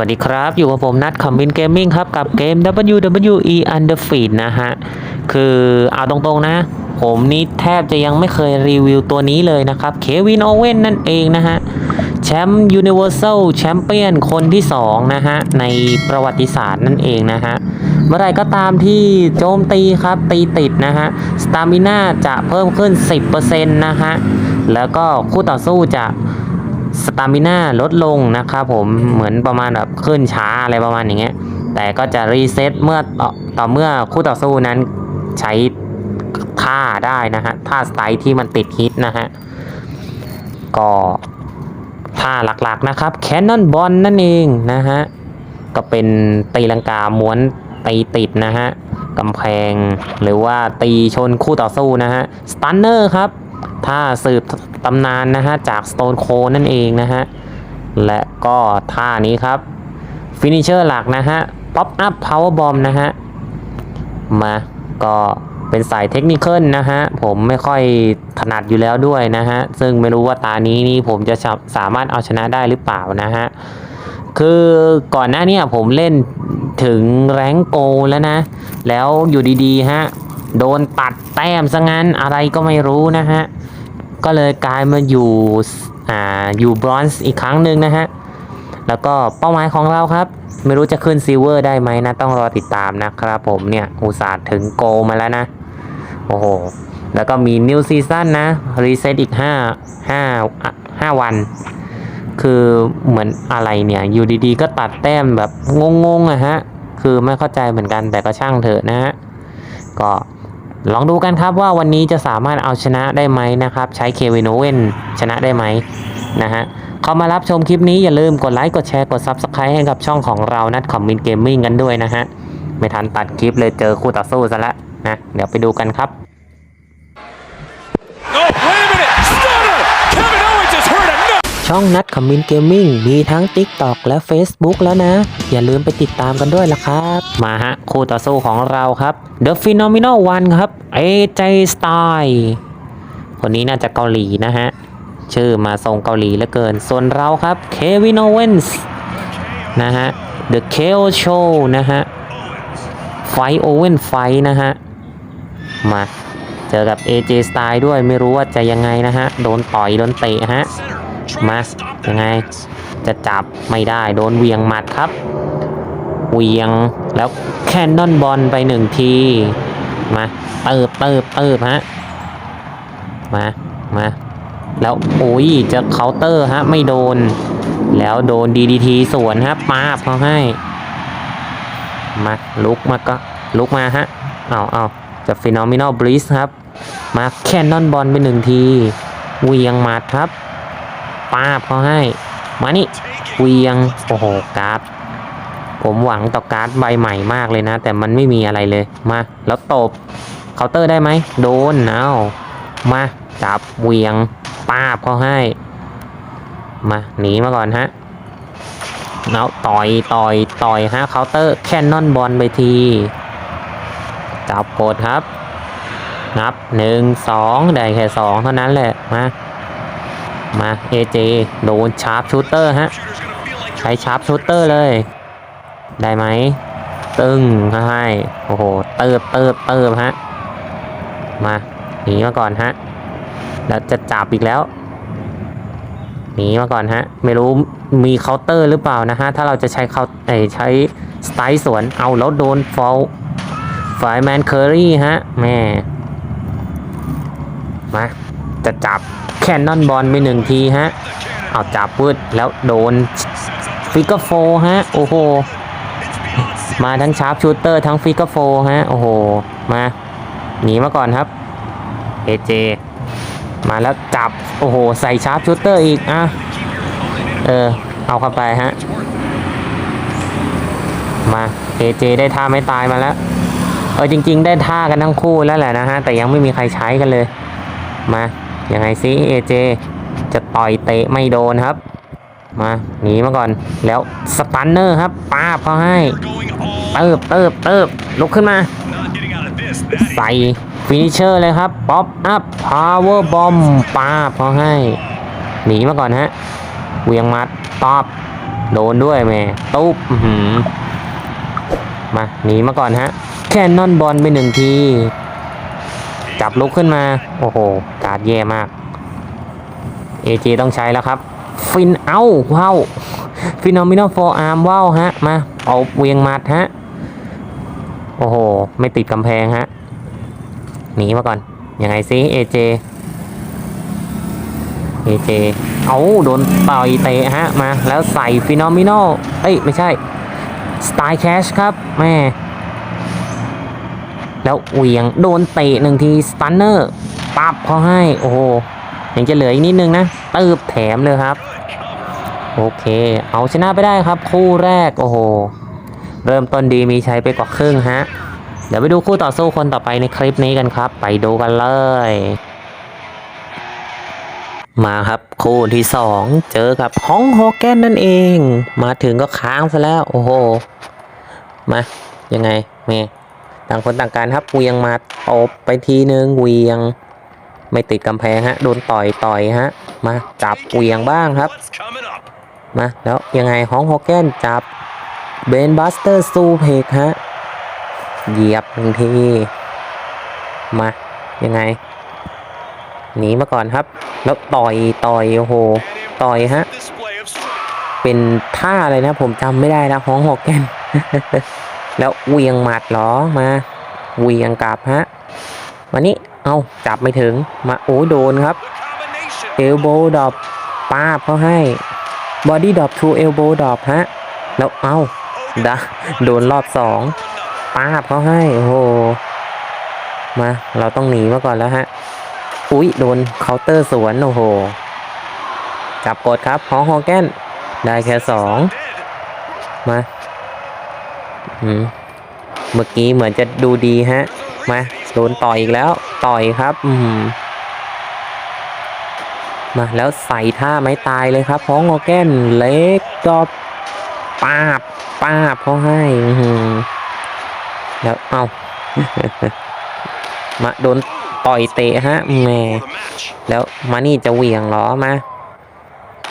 สวัสดีครับ อยู่กับผมนัดคอมบินเกมมิ่งครับ กับเกม WWE Underfeed นะฮะ คือเอาตรงๆนะ ผมนี่แทบจะยังไม่เคยรีวิวตัวนี้เลยนะครับเควินโอเว่นนั่นเองนะฮะ แชมป์ยูนิเวอร์แซลแชมเปี้ยนคนที่ 2 นะฮะ ในประวัติศาสตร์นั่นเองนะฮะ เมื่อไรก็ตามที่โจมตีครับ ตีติดนะฮะ สตามิน่าจะเพิ่มขึ้น 10%นะฮะ แล้วก็คู่ต่อสู้จะ สตามิน่าลดลงนะครับผมเหมือนประมาณแบบขึ้นช้าอะไรประมาณอย่างเงี้ยแต่ก็จะรีเซ็ตเมื่อต่อต่อเมื่อคู่ต่อสู้นั้นใช้ท่าได้นะฮะท่าสไตล์ที่มันติดฮิตนะฮะก็ท่าหลักๆนะครับแคนนอนบอลนั่นเองนะฮะก็เป็นตีลังกาม้วนตีติดนะฮะกำแพงหรือว่าตีชนคู่ต่อสู้นะฮะสตันเนอร์ครับ ท่าสืบตำนานนะฮะจาก Stone Cold นั่นเองนะฮะ และก็ท่านี้ครับฟินิเชอร์หลักนะฮะ Pop Up Power Bomb นะฮะ มาก็เป็นสายเทคนิคอลนะฮะ ผมไม่ค่อยถนัดอยู่แล้วด้วยนะฮะ ซึ่งไม่รู้ว่าตานี้นี่ผมจะสามารถเอาชนะได้หรือเปล่านะฮะ คือก่อนหน้านี้ผมเล่นถึงแรงโกแล้วนะ แล้วอยู่ดีๆฮะ โดนตัดแต้มซะงั้นอะไรก็ไม่รู้นะฮะ ก็เลยกลายมาอยู่อ่าอยู่บรอนซ์อีกครั้งหนึ่งนะฮะ แล้วก็เป้าหมายของเราครับ ไม่รู้จะขึ้นซิลเวอร์ได้ไหมนะ ต้องรอติดตามนะครับผมเนี่ย อุตส่าห์ถึงโกมาแล้วนะ โอ้โห แล้วก็มีนิวซีซั่นนะ รีเซ็ตอีก 5 5 5 วัน คือเหมือนอะไรเนี่ย อยู่ดีๆ ก็ตัดแต้มแบบงงๆอะฮะ คือไม่เข้าใจเหมือนกันแต่ก็ช่างเถอะนะฮะ ก็ ลองดูกันครับว่าวันนี้จะสามารถเอาชนะได้ไหมนะครับ ใช้เควินโอเวนชนะได้ไหมนะฮะเข้ามารับชมคลิปนี้อย่าลืมกดไลค์กดแชร์กด Subscribe ให้กับช่องของเรานัดคอมมินเกมมิ่งกันด้วยนะฮะไม่ทันตัดคลิปเลยเจอคู่ต่อสู้ซะแล้วนะเดี๋ยวไปดูกันครับ Oh, wait a minute! Stunner! Kevin Owens has heard enough! ช่องนัดคอมมินเกมมิ่งมีทั้ง TikTok และ Facebook แล้วนะ อย่าลืมไปติดตามกันด้วยล่ะครับ มาฮะ คู่ต่อสู้ของเราครับ The Phenomenal One ครับ AJ style คนนี้น่าจะเกาหลีนะฮะ ชื่อมาทรงเกาหลีเหลือเกิน ส่วนเราครับ Kevin Owens นะฮะ The KO Show นะฮะ ไฟโอเว่นไฟนะฮะ มา เจอกับ AJ Style ด้วยไม่รู้ว่าจะยังไงนะฮะ โดนต่อยโดนเตะฮะ มายังไงจะจับไม่ได้โดนเวียงหมัดครับเวียงแล้วแคนนอนบอลไปหนึ่งที มาเติบเติบเติบฮะมามาแล้วโอ้ยจะเคาน์เตอร์ฮะไม่โดน แล้วโดน DDT สวนฮะปาบเขาให้ มาลุกมาก็ลุกมาฮะเอาเอาจะฟินอมินอลบลิสครับ มาแคนนอนบอลไปหนึ่งทีเวียงหมัดครับ ป้าบเขาให้ มานี่เวียง โอ้โหการ์ด ผมหวังต่อการ์ดใบใหม่มากเลยนะ แต่มันไม่มีอะไรเลย มา แล้วตบ เคาน์เตอร์ได้ไหม โดน เอามา จับเวียง ป้าบเขาให้ มา หนีมาก่อนฮะแล้วต่อย ต่อย ต่อยฮะ เคาน์เตอร์ แคนนอนบอลไปที จับกดครับ นับหนึ่งสองได้แค่สองเท่านั้นแหละ มา มาเอจโดนชาร์ปชูเตอร์ฮะใช้ชาร์ปชูเตอร์เลย ได้ไหม ตึงให้โอ้โห เติบเติบเติบฮะ มาหนีมาก่อนฮะ แล้วจะจับอีกแล้วหนีมาก่อนฮะ ไม่รู้มีเคาน์เตอร์หรือเปล่านะฮะ ถ้าเราจะใช้เขาเอใช้สไตล์สวนเอาแล้วโดนฟอลฝ่ายแมนเคอรี่ฮะ แม่ มา จะจับ คนนอนบอลไปหนึ่งทีฮะ เอาจับวืดแล้วโดนฟิกเกอร์โฟฮะ โอ้โห มาทั้งชาร์ปชูเตอร์ทั้งฟิกเกอร์โฟฮะ โอ้โห มา หนีมาก่อนครับเอเจมาแล้วจับ โอ้โห ใส่ชาร์ปชูเตอร์อีก อะ เออ เอาเข้าไปฮะ มาเอเจได้ท่าไม่ตายมาแล้ว เออจริง ๆ ได้ท่ากันทั้งคู่แล้วแหละนะฮะ แต่ยังไม่มีใครใช้กันเลย มา ยังไงซิเอเจจะต่อยเตะไม่โดนครับ มาหนีมาก่อนแล้วสตันเนอร์ครับป้าเขาให้เติบเติบเติบลุกขึ้นมา ใส่ฟินิเชอร์เลยครับป๊อปอัพพาวเวอร์บอมป้าเขาให้ หนีมาก่อนฮะเวียงมัดตอบโดนด้วยแม่ตุ๊บมาหนีมาก่อนฮะ แคนนอนบอลไปหนึ่งที จับลุกขึ้นมา โอ้โหกา ดแย่มากเอจต้องใช้แล้วครับ ฟินเอ้าว้าวฟินอมินอลโฟอาร์มว้าวฮะ มา เอาเวียงมัดฮะ โอ้โห ไม่ติดกำแพงฮะ หนีมาก่อน ยังไงซิเอเจเอเจเอาโดนต่อยเตะฮะ มา แล้วใส่ฟินอมินอเอ้ย ไม่ใช่สไตล์แคชครับ แม่ แล้วเวียงโดนเตะหนึ่งทีสตันเนอร์ ปับเขาให้ โอ้โหยังจะเหลืออีกนิดนึงนะตืบแถมเลยครับ โอเค เอาชนะไปได้ครับ คู่แรก โอ้โห เริ่มต้นดีมีชัยไปกว่าครึ่งฮะ เดี๋ยวไปดูคู่ต่อสู้คนต่อไปในคลิปนี้กันครับ ไปดูกันเลย มาครับคู่ที่สองเจอกับฮองฮอแกนนั่นเอง มาถึงก็ค้างซะแล้ว โอ้โห มา ยังไงเมต่างคนต่างการครับเวียงมาตบไปทีนึงเวียง ไม่ติดกำแพงฮะ โดนต่อยต่อยฮะ มาจับเวียงบ้างครับ มาแล้วยังไงฮองฮอแกนจับเบนบัสเตอร์ซูเพกฮะ เหยียบหนึ่งที มา ยังไง หนีมาก่อนครับ แล้วต่อยต่อยโอ้โห ต่อยฮะ เป็นท่าอะไรนะ ผมจำไม่ได้นะฮองฮอแกนแล้วเวียงหมัดหรอมาเวียงกลับฮะมานี่ เอาจับไม่ถึง มาโอ้โดนครับ The combination. เอลโบดอปป้าบเขาให้ บอดี้ดอปทูเอลโบดอปฮะ แล้วเอาดะโดนรอบสองป้าบเขาให้ โอ้โห มา เราต้องหนีมาก่อนแล้วฮะ อุ๊ยโดนเคาน์เตอร์สวน โอ้โห จับกดครับฮองฮอแกนได้แค่สอง Did. มาอืมเมื่อกี้เหมือนจะดูดีฮะ มา โดนต่อยอีกแล้ว ต่อยครับ อืมมาแล้วใส่ท่าไม้ตายเลยครับพ้องออแกนเล็กดอบป้าบป้าบเขาให้อื้อหือแล้วเอามาโดนต่อยเตะฮะแหม่ For the match. แล้วมานี่จะเหวี่ยงเหรอมา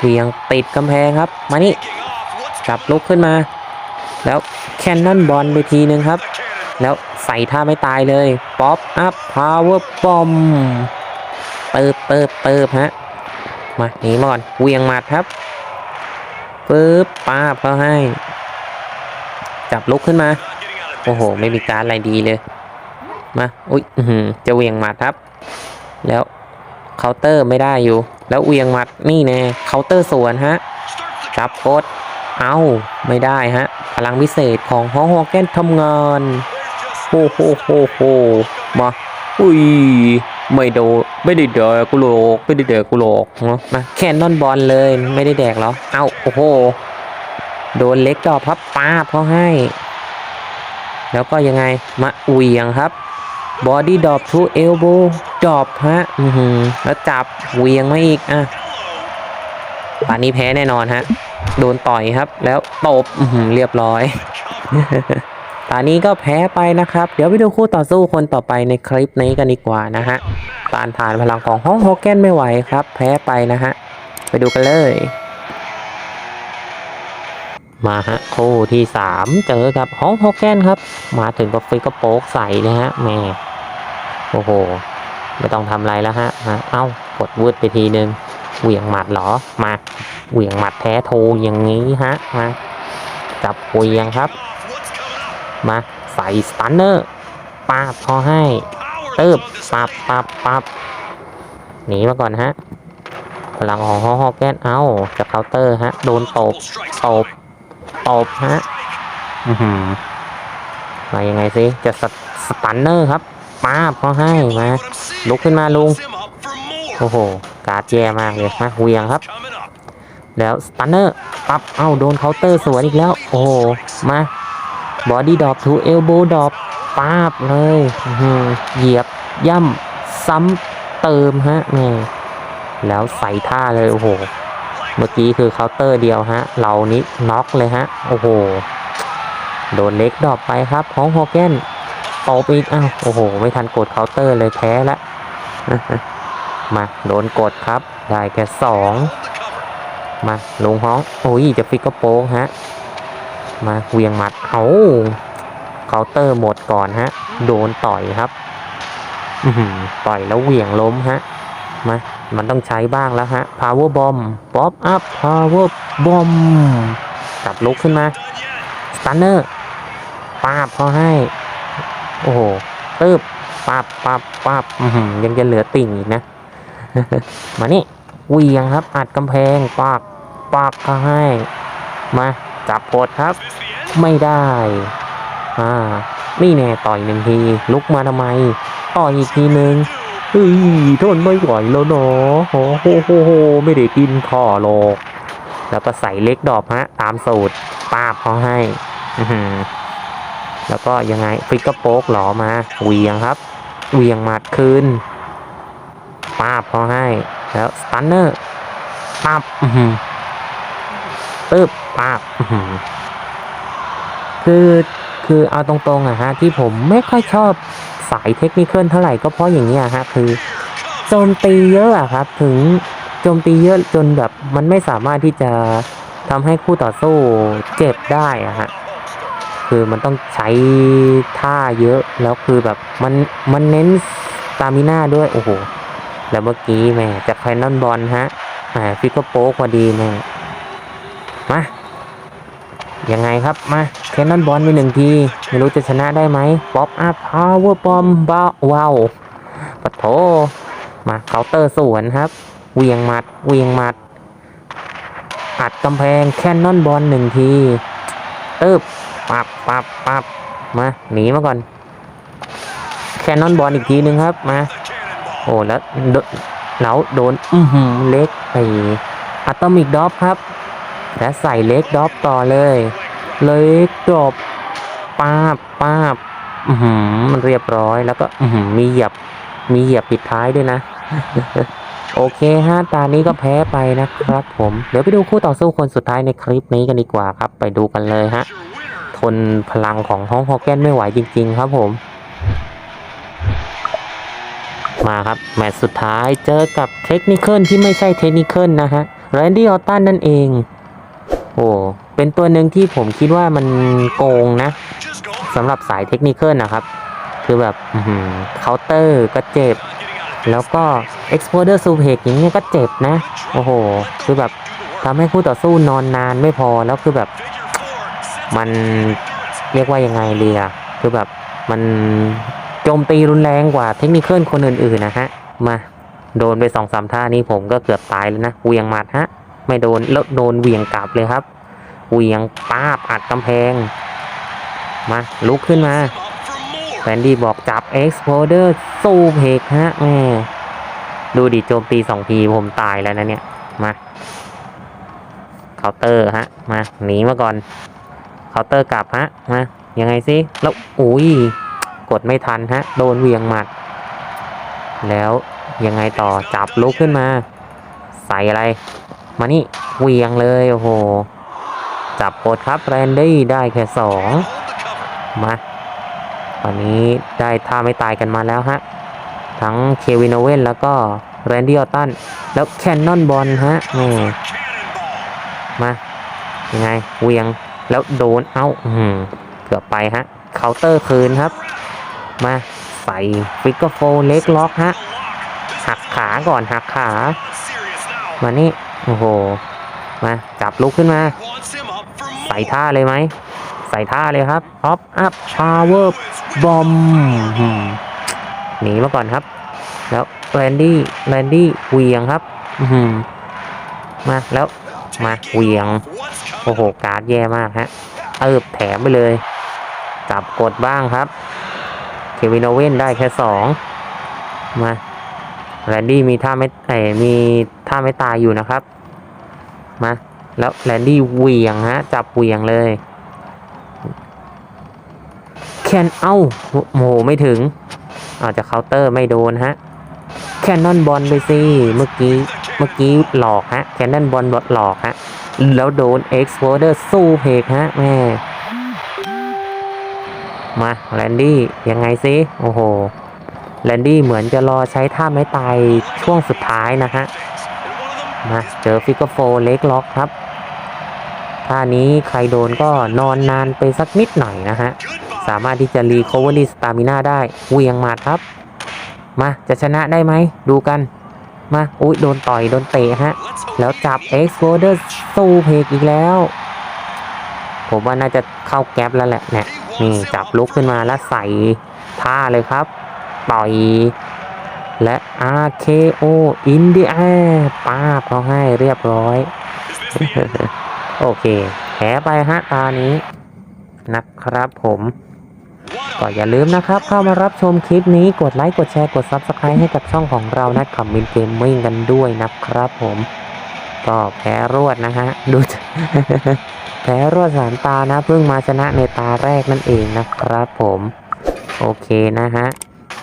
เหวี่ยงติดกำแพงครับ มานี่ Kicking off. What's กลับลุกขึ้นมา แล้วแคนนอนบอลไปทีนึงครับ the cannon? แล้ว ใส่ท่าไม่ตายเลยป๊อปอัพพาวเวอร์บอมเติบเติบเติบฮะมาหนีมาก่อนเวียงหมัดครับปึ๊บป้าบเขาให้ จับลุกขึ้นมา โอ้โห ไม่มีการอะไรดีเลย มาอุ๊ยจะเวียงหมัดครับ แล้วเคาน์เตอร์ไม่ได้อยู่ แล้วเวียงหมัดนี่แน่เคาน์เตอร์สวนฮะจับกดเอาไม่ได้ฮะพลังพิเศษของฮอฮอแกนทำงาน โอ้โหโหโหมาอุ้ยไม่โดนไม่ได้แดกกูหรอกไม่ได้แดกกูหรอกเนอะมาแคนนอนบอลเลยไม่ได้แดกหรอเอาโอ้โหโดนเล็กดอกพับป้าเขาให้ แล้วก็ยังไงมาเหวียงครับบอดี้ดอปทูเอลโบดอปฮะอือหือแล้วจับเวียงมาอีกอะป่านนี้แพ้แน่นอนฮะ โดนต่อยครับ แล้วตบอือหือเรียบร้อย ตอนนี้ก็แพ้ไปนะครับ เดี๋ยวไปดูคู่ต่อสู้คนต่อไปในคลิปนี้กันดีกว่านะฮะต้านทานพลังของห้องโฮแกนไม่ไหวครับ แพ้ไปนะฮะ ไปดูกันเลย มาฮะคู่ที่สามเจอกับห้องโฮแกนครับ มาถึงก็ฟิกก็โป๊กใส่เลยฮะแหม่โอ้โห ไม่ต้องทำอะไรแล้วฮะฮะเอ้ากดวืดไปทีนึงเหวี่ยงหมัดหรอ มาเหวี่ยงหมัดแท้โทอย่างนี้ฮะ มาจับเหวี่ยงครับ มาใส่สตันเนอร์ป้าบพอให้ Power ตึบ on this ปับปับปับหนีมาก่อนฮะพลังของฮอฮอแกนเอาจะเคาน์เตอร์ฮะ โดนตบตบตบฮะอือหือมายังไงสิจะสสตันเนอร์ครับป้าบพอให้มาลุกขึ้นมาลุง Him up for more. โอ้โห การ์ดแย่มากเลยมาเหวียงครับ Coming up. แล้วสตันเนอร์ปับเอ้าโดนเคาน์เตอร์สวนอีกแล้ว โอ้โห มา บอดี้ดอปทูเอลโบดอปป้าบเลยเหยียบย่ำซ้ำเติมฮะแม่แล้วใส่ท่าเลยโอ้โห เมื่อกี้คือเคาน์เตอร์เดียวฮะ เรานี้น็อกเลยฮะ โอ้โห โดนเล็กดรอปไปครับของฮอแกนตบอีกอ้าวโอ้โห ไม่ทันกดเคาน์เตอร์เลยแพ้ละมาโดนกดครับ ได้แค่สองมาลงห้องโอ้ยจะฟิกกระโปรงฮะ มาเวียงหมัดเอาเคาน์เตอร์หมดก่อนฮะ โดนต่อยครับต่อยแล้วเหวี่ยงล้มฮะมามันต้องใช้บ้างแล้วฮะ power bomb pop up power bomb จับลุกขึ้นมา stunner ปาบเขาให้ โอ้โหตึบปาบปาบปาบอือหือยังจะเหลือติ่งอีกนะ มานี่เวียงครับ อัดกำแพงปากปากเขาให้ มา จับกดครับ ไม่ได้อ่านี่แน่ต่อยหนึ่งที ลุกมาทำไม ต่อยอีกทีหนึ่งเฮ้ยทนไม่ไหวแล้วเนาะโอ้โหโหโหไม่ได้กินข้อหรอกแล้วก็ใส่เล็กดอกฮะ ตามสูตรป้าบเขาให้แล้วก็ยังไงฟิกกร์โป๊กหลอมาเวียงครับเวียงหมัดคืนป้าบเขาให้ แล้วสตันเนอร์ป้าบ อือหือตึบป้าบคือคือเอาตรงๆอะฮะที่ผมไม่ค่อยชอบสายเทคนิคเท่าไหร่ก็เพราะอย่างนี้ฮะคือโจมตีเยอะอะครับ ถึงโจมตีเยอะจนแบบมันไม่สามารถที่จะทำให้คู่ต่อสู้เจ็บได้อะฮะคือมันต้องใช้ท่าเยอะแล้วคือแบบมันมันเน้นตามิน่าด้วยโอ้โหแล้วเมื่อกี้แม่จะแคนนอนบอลฮะแหมฟิกเกอร์โป๊กพอดีแม่ มา ยังไงครับ มาแคนนอนบอลไปหนึ่งที ไม่รู้จะชนะได้ไหมป๊อปอัพพาวเวอร์บอมบ้าว้าวปะโถ มาเคาน์เตอร์สวนครับ เวียงหมัด เวียงหมัด อัดกำแพงแคนนอนบอลหนึ่งทีตึบปับปับปับมาหนีมาก่อน แคนนอนบอลอีกทีหนึ่งครับมา โอ้แล้วโดแล้วโดนอือหือเล็กไปอะตอมิกดอปครับ และใส่เล็กดอปต่อเลย เล็กดอปป้าบป้าบอือหือมันเรียบร้อยแล้วก็มีเหยียบมีเหยียบปิดท้ายด้วยนะ โอเคฮะตานี้ก็แพ้ไปนะครับผม เดี๋ยวไปดูคู่ต่อสู้คนสุดท้ายในคลิปนี้กันดีกว่าครับ ไปดูกันเลยฮะ ทนพลังของห้องฮอกแกนไม่ไหวจริง ๆ ครับผม มาครับ แมตช์สุดท้ายเจอกับเทคนิคเคิลที่ไม่ใช่เทคนิคเคิลนะฮะแรนดี้ออตตันนั่นเอง โอ้เป็นตัวหนึ่งที่ผมคิดว่ามันโกงนะสำหรับสายเทคนิคเนะครับ คือแบบเคาน์เตอร์ก็เจ็บ แล้วก็ Exploder s u p e x อย่างเงี้ยก็เจ็บนะ โอ้โห คือแบบทำให้คู่ต่อสู้นอนนานไม่พอแล้วคือแบบมันเรียกว่ายังไงเลยคือแบบมันโจมตีรุนแรงกว่าเทคนิคเคิลคนอื่นๆนะฮะ มา โดนไปสองสามท่านี้ผมก็เกือบตายแล้วนะเวียงหมัดฮะ ไม่โดนแล้วโดนเหวี่ยงกลับเลยครับเหวี่ยงป้าบอัดกำแพง มาลุกขึ้นมาแฟนดี้บอกจับ Exploder สู้เพกฮะแม่ดูดิโจมตีสองทีผมตายแล้วนะเนี่ย มาเคาน์เตอร์ฮะ มาหนีมาก่อนเคาน์เตอร์กลับฮะมายังไงสิแล้วอุ้ยกดไม่ทันฮะ โดนเหวียงหมัด แล้วยังไงต่อจับลุกขึ้นมา ใส่อะไร มานี่เวียงเลย โอ้โห จับกดครับแรนดี้ได้แค่สองมาตอนนี้ได้ท่าไม่ตายกันมาแล้วฮะ ทั้งเควินโอเว่นแล้วก็แรนดี้ออตัน แล้วแคนนอนบอลฮะแหม่มายังไงเวียงแล้วโดนเอ้าอื้อหือเกือบไปฮะเคาน์เตอร์คืนครับ มาใส่ฟิกเกอร์โฟเล็กล็อกฮะหักขาก่อนหักขา มานี่ โอ้โห มาจับลุกขึ้นมา ใส่ท่าเลยไหม ใส่ท่าเลยครับออฟอัพพาวเวอร์บอมหนีมาก่อนครับ แล้วแรนดี้แรนดี้เวียงครับมาแล้วมาเวียง โอ้โห การ์ดแย่มากฮะเอิบแถมไปเลย จับกดบ้างครับ เควินโอเว่นได้แค่สองมา แรนดี้มีท่าไม่ไอยมีท่าไม่ตายอยู่นะครับ มา แล้วแรนดี้เหวียงฮะ จับเหวียงเลย แคนเอ้าโอ้โหไม่ถึง อาจจะเคาน์เตอร์ไม่โดนฮะ แคนนอนบอลไปสิ เมื่อกี้ เมื่อกี้หลอกฮะ แคนนอนบอลบดหลอกฮะ แล้วโดน Exploder สู้เพกฮะแม่มาแรนดี้ยังไงซิโอ้โห แรนดี้เหมือนจะรอใช้ท่าไม้ตายช่วงสุดท้ายนะฮะมาเจอฟิกเกอร์โฟเล็กล็อกครับท่านี้ใครโดนก็นอนนานไปสักนิดหน่อยนะฮะ สามารถที่จะรีคอเวอรี่สตามินาได้เหวียงหมัดครับ มาจะชนะได้ไหม ดูกัน มา อุ้ยโดนต่อย โดนเตะฮะ แล้วจับ e x p l o d e r สู้เพกอีกแล้ว ผมว่าน่าจะเข้าแก๊ปแล้วแหละเนี่ยนี่จับลุกขึ้นมาแล้วใส่ท่าเลยครับ ต่อย และ RKO in the air ป้าเขาให้เรียบร้อย โอเคแพ้ไปฮะตานี้นะครับผมก็อย่าลืมนะครับ เข้ามารับชมคลิปนี้กดไลค์กดแชร์กด Subscribe ให้กับช่องของเรานะคอมมินเกมมิ่งกันด้วยนะครับผม ก็แพ้รวดนะฮะ ดู แพ้รวดสามตานะ เพิ่งมาชนะในตาแรกนั่นเองนะครับผม โอเคนะฮะ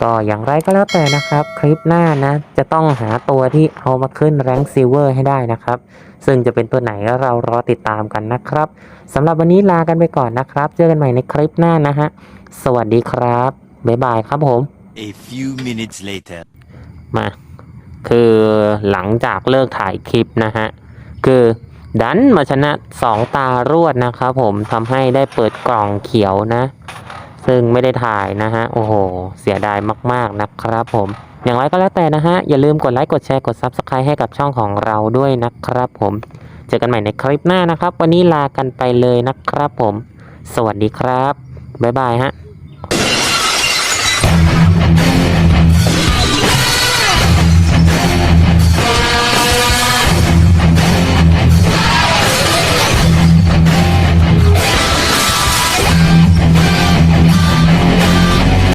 ก็อย่างไรก็แล้วแต่นะครับ คลิปหน้านะ จะต้องหาตัวที่เอามาขึ้นแรงซิลเวอร์ให้ได้นะครับ ซึ่งจะเป็นตัวไหนเรารอติดตามกันนะครับสำหรับวันนี้ลากันไปก่อนนะครับ เจอกันใหม่ในคลิปหน้านะฮะ สวัสดีครับ บ๊ายบายครับผม A few minutes later. มา คือหลังจากเลิกถ่ายคลิปนะฮะ คือดันมาชนะสองตารวดนะครับผมทำให้ได้เปิดกล่องเขียวนะ ซึ่งไม่ได้ถ่ายนะฮะ โอ้โห เสียดายมาก ๆ นะครับผม อย่างไรก็แล้วแต่นะฮะ อย่าลืมกดไลค์ กดแชร์ กด Subscribe ให้กับช่องของเราด้วยนะครับผม เจอกันใหม่ในคลิปหน้านะครับ วันนี้ลากันไปเลยนะครับผม สวัสดีครับ บ๊ายบายฮะ